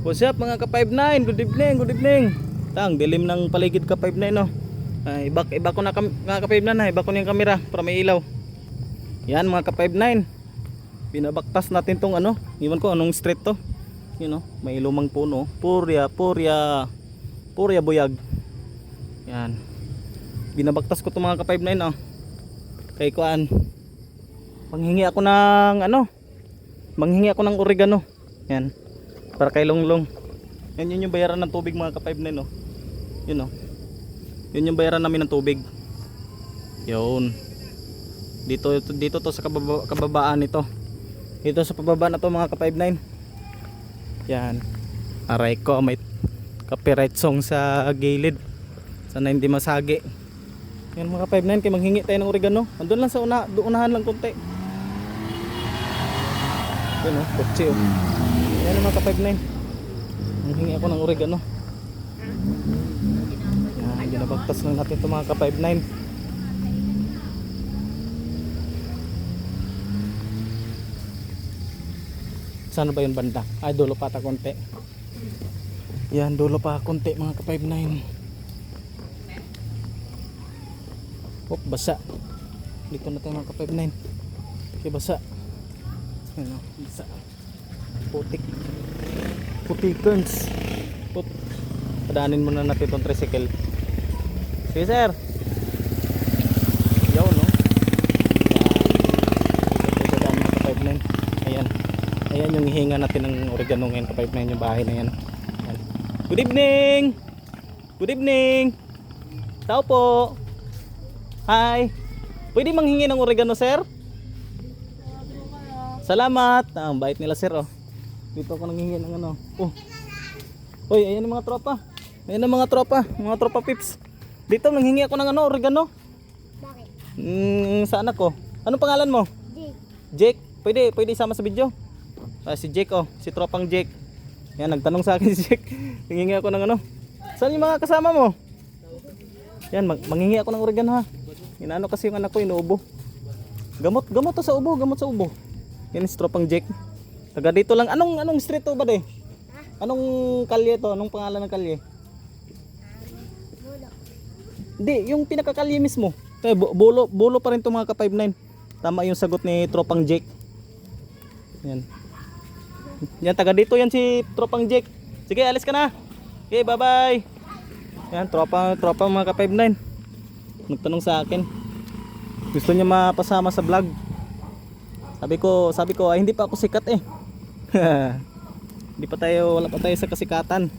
What's up mga ka-59? Good evening, good evening. Tang, dilim ng paligid ka-59 no. Ay, iba, iba ko na mga ka-59 na, iba ko na yung kamera para may ilaw. Yan mga ka-59. Binabaktas natin tong ano, iwan ko anong street to. Yun no, may lumang puno. Purya, purya, purya buyag. Yan. Binabaktas ko tong mga ka-59 no. Kay kuan. Manghingi ako ng ano, manghingi ako ng oregano. Yan. Para kay Longlong. Yan yun yung bayaran ng tubig mga ka-5 no. Yun oh. Yun yung bayaran namin ng tubig. Yun. Dito dito to sa kababa, kababaan nito. Dito sa pababa na to mga ka-59. Yan. Aray ko may copyright song sa gilid. Sana hindi masagi. Yan mga ka-59 kay manghingi tayo ng oregano. Andun lang sa una, unahan lang konti. Yun oh, kotse oh. Yan ang mga ka-59. Manghingi ako ng oregano. Yan, binabagtas lang natin ito mga ka-59. Saan ba yung banda? Ay, dulo pa ta konti. Yan, dulo pa konti mga ka-59. Oh, basa. Dito na tayo mga ka-59. Okay, basa. Ano, basa. Putik. Putikens. Put. Padaanin muna natin itong tricycle. Sige sir. Yaw no. Yan. Ito sa dami ng 59. Ayan. Ayan yung hihinga natin ng oregano ngayon ka 59 yung bahay na yan. Ayan. Good evening. Good evening. Tao po. Hi. Pwede manghingi ng oregano sir? Salamat. Ang bait nila sir oh. Dito ako nanghingi ng ano. Oh. Hoy, ayan ang mga tropa. Ayan ang mga tropa, mga tropa pips. Dito nanghingi ako ng ano, oregano. Bakit? Mm, sa anak ko. Anong pangalan mo? Jake. Jake. Pwede, pwede isama sa video. Ah, si Jake oh, si tropang Jake. Yan, nagtanong sa akin si Jake. Nanghingi ako ng ano. Saan yung mga kasama mo? Yan, mag manghingi ako ng oregano ha. Inaano kasi yung anak ko, inuubo. Gamot, gamot to sa ubo, gamot sa ubo. Yan si tropang Jake. Taga dito lang. Anong anong street to ba de? Anong kalye to? Anong pangalan ng kalye? Hindi, yung pinakakalye mismo. Eh, bulo, bulo pa rin to mga ka-59. Tama yung sagot ni Tropang Jake. Yan. Yan, taga dito yan si Tropang Jake. Sige, alis ka na. Okay, bye-bye. Yan, tropa, tropa mga ka-59. Nagtanong sa akin. Gusto niya mapasama sa vlog. Sabi ko, sabi ko, ay hindi pa ako sikat eh. hindi pa tayo, wala pa tayo sa kasikatan.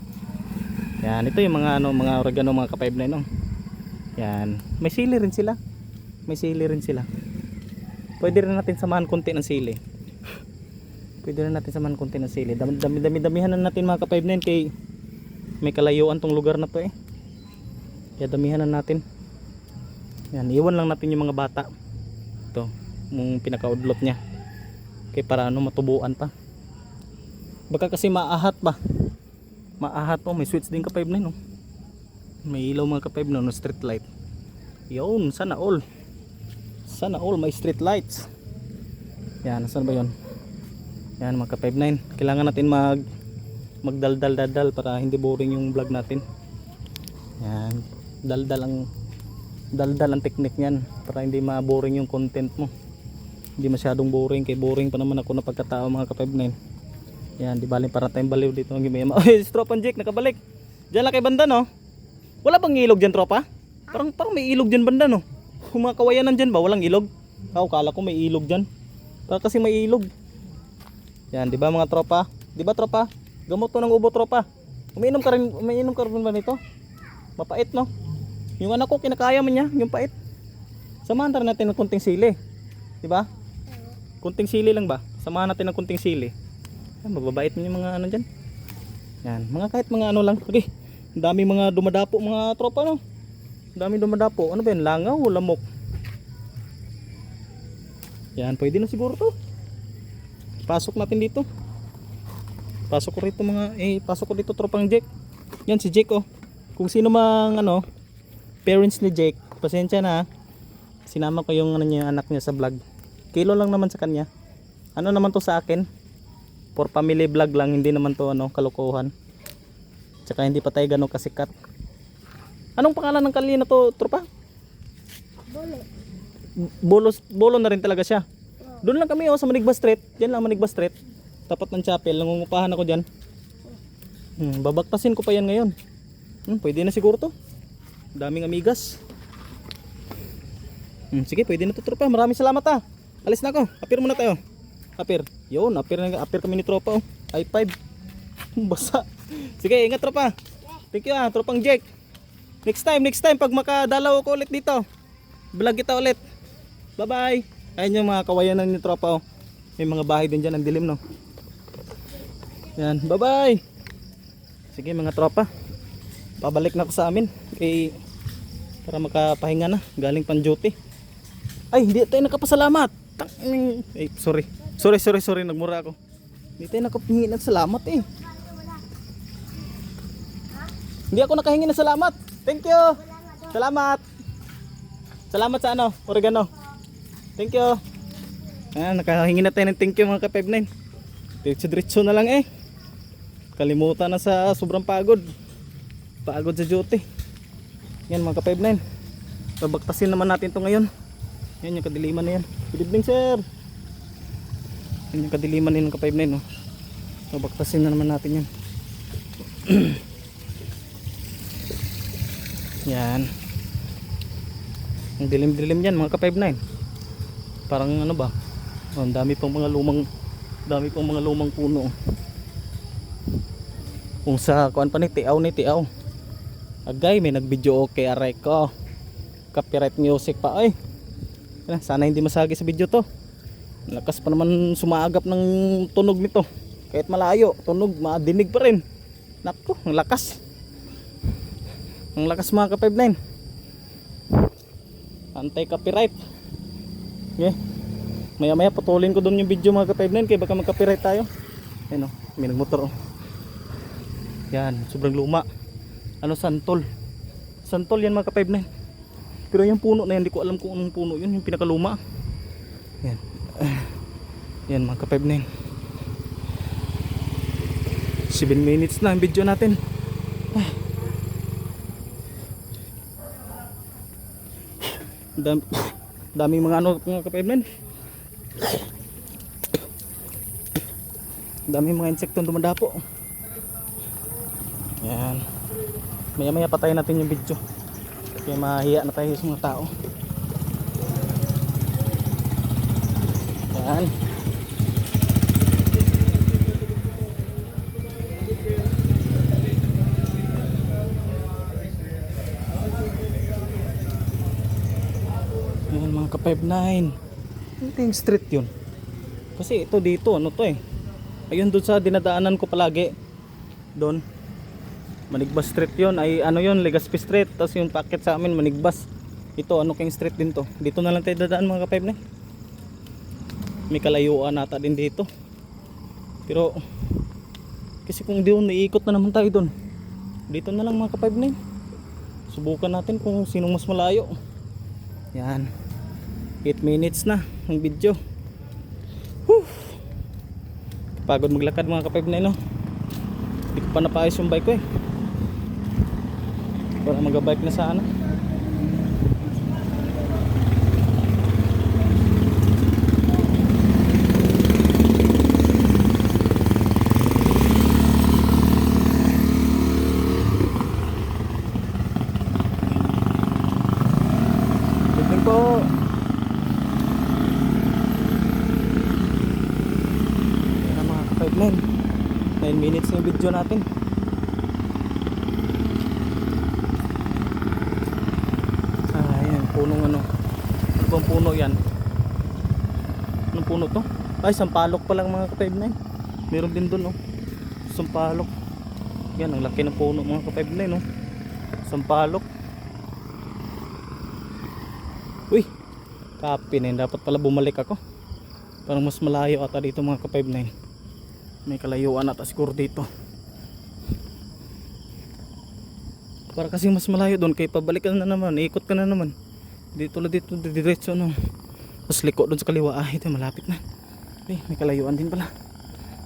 Yan, ito yung mga ano, mga oregano mga ka-59 no. Yan. May sili rin sila. May sili rin sila. Pwede rin natin samahan konti ng sili. Pwede rin natin samahan konti ng sili. Dami, dami, dami damihan na natin mga ka-59 kay may kalayuan tong lugar na to eh. Kaya damihan na natin. Yan, iwan lang natin yung mga bata. Ito, yung pinakaudlot niya. Kaya para ano matubuan pa. Baka kasi maahat ba? Maahat oh, may switch din ka 5 na no. May ilaw mga ka-5 na no, street light. Yun, sana all. Sana all may street lights. Yan, saan ba 'yon? Yan mga ka-59. Kailangan natin mag magdaldal-daldal para hindi boring yung vlog natin. Yan, daldal ang daldal ang technique niyan para hindi ma-boring yung content mo. Hindi masyadong boring kay boring pa naman ako na pagkatao mga ka-59. Yan, di bali para tayong baliw dito ng gimema. Oy, Tropa Jake nakabalik. Diyan lang kay banda no. Wala bang ilog diyan, tropa? Parang parang may ilog diyan banda no. Kung mga kawayanan diyan ba walang ilog? Ako kala ko may ilog diyan. Para kasi may ilog. Yan, di ba mga tropa? Di ba tropa? Gamot to ng ubo tropa. Umiinom ka rin, umiinom ka rin ba nito? Mapait no? Yung anak ko kinakaya man niya, yung pait. Samahan natin ng kunting sili. Di ba? Kunting sili lang ba? Samahan natin ng kunting sili. Yan, mababait yung mga ano dyan. Yan, mga kahit mga ano lang. Okay, ang dami mga dumadapo mga tropa no. Ang dami dumadapo. Ano ba yan? Langaw o lamok? Yan, pwede na siguro to. Pasok natin dito. Pasok ko rito mga, eh, pasok ko dito tropang Jake. Yan si Jake oh. Kung sino mang ano, parents ni Jake, pasensya na. Sinama ko yung ano niya, anak niya sa vlog. Kilo lang naman sa kanya. Ano naman to sa akin? For family vlog lang, hindi naman to ano, kalokohan. Tsaka hindi pa tayo ganun kasikat. Anong pangalan ng kali na to, tropa? Bolo. Bolos, bolo na rin talaga siya. Oo. Doon lang kami oh, sa Manigba Street. Diyan lang Manigba Street. Tapat ng chapel. Nangungupahan ako diyan. Hmm, babaktasin ko pa yan ngayon. Hmm, pwede na siguro to. Daming amigas. Hmm, sige, pwede na to tropa. Maraming salamat ah. Alis na ako. Apir muna tayo. Apir. Yun, apir, apir kami ni tropa oh. High five. Basa. Sige, ingat tropa. Thank you ah, tropang Jake. Next time, next time pag makadalaw ako ulit dito. Vlog kita ulit. Bye-bye. Ayun yung mga kawayanan ni tropa oh. May mga bahay din dyan, ang dilim no. Yan, bye-bye. Sige mga tropa. Pabalik na ako sa amin. Eh, para makapahinga na. Galing pan duty. Ay, hindi tayo nakapasalamat. Tang, eh, sorry. Sorry, sorry, sorry. Nagmura ako. Hindi tayo nakapahingi ng salamat eh. Hindi ako nakahingi ng salamat. Thank you. Salamat. Salamat sa ano, oregano. Thank you. Ah, nakahingi na tayo ng thank you mga ka-59. Diretso-diretso na lang eh. Kalimutan na sa sobrang pagod. Pagod sa duty. Yan mga ka-59. Babaktasin naman natin to ngayon. Yan yung kadiliman na yan. Good evening sir. Yan yung kadiliman na yung ka-59 no. Babaktasin na naman natin yan. yan. Ang dilim-dilim yan mga ka-59. Parang ano ba? Oh, ang dami pang mga lumang dami pang mga lumang puno. Kung sa kuan pa ni tiaw ni tiaw. Agay may nag-video okay aray ko. Copyright music pa ay. Wala, Sana hindi masagi sa video to. Lakas pa naman sumaagap ng tunog nito. Kahit malayo, tunog madinig pa rin. Nako, ang lakas. Ang lakas mga ka-59. Anti-copyright. Okay. Maya maya putulin ko doon yung video mga ka-59 kaya baka mag-copyright tayo. Ayun oh, may nagmotor oh. Yan, sobrang luma. Ano santol? Santol yan mga ka-59. Pero yung puno na yan, hindi ko alam kung anong puno yun, yung pinakaluma. Yan. Yan mga ka-59. 7 minutes na ang video natin. Dami, daming mga ano mga ka-59. Daming mga insektong dumadapo. Yan. Maya maya patayin natin yung video. Kaya mahiya na tayo sa mga tao. Yan. Yan mga ka-59. Ito yung street yun. Kasi ito dito, ano to eh. Ayun doon sa dinadaanan ko palagi. Doon. Manigbas Street yun. Ay ano yun, Legazpi Street. Tapos yung packet sa amin, Manigbas. Ito, ano kayong street din to. Dito na lang tayo dadaan mga ka na. May kalayuan nata din dito. Pero, kasi kung doon, iikot na naman tayo doon. Dito na lang mga ka na. Subukan natin kung sinong mas malayo. Yan. 8 minutes na ang video. Whew. Pagod maglakad mga ka na no. Hindi ko pa napaayos yung bike ko eh. Para mag-bike na sana. Good evening po. Yan ang mga ka-pipeline. 9 minutes yung video natin. Ah, yan. Punong ano. Ano bang puno yan? Anong puno to? Ay, sampalok pa lang mga ka-pipeline. Meron din doon, no? Sampalok. Yan, ang laki ng puno mga ka-pipeline, no? Sampalok. Uy, kapi na yun. Dapat pala bumalik ako. Parang mas malayo ata dito mga ka-59. May kalayuan ata siguro dito. Para kasi mas malayo doon. Kaya pabalik ka na naman. Ikot ka na naman. Dito lang dito. Diretso no. Tapos liko doon sa kaliwa. Ah, ito malapit na. Ay, may kalayuan din pala.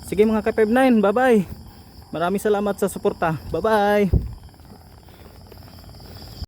Sige mga ka-59, bye-bye. Maraming salamat sa suporta. Bye-bye.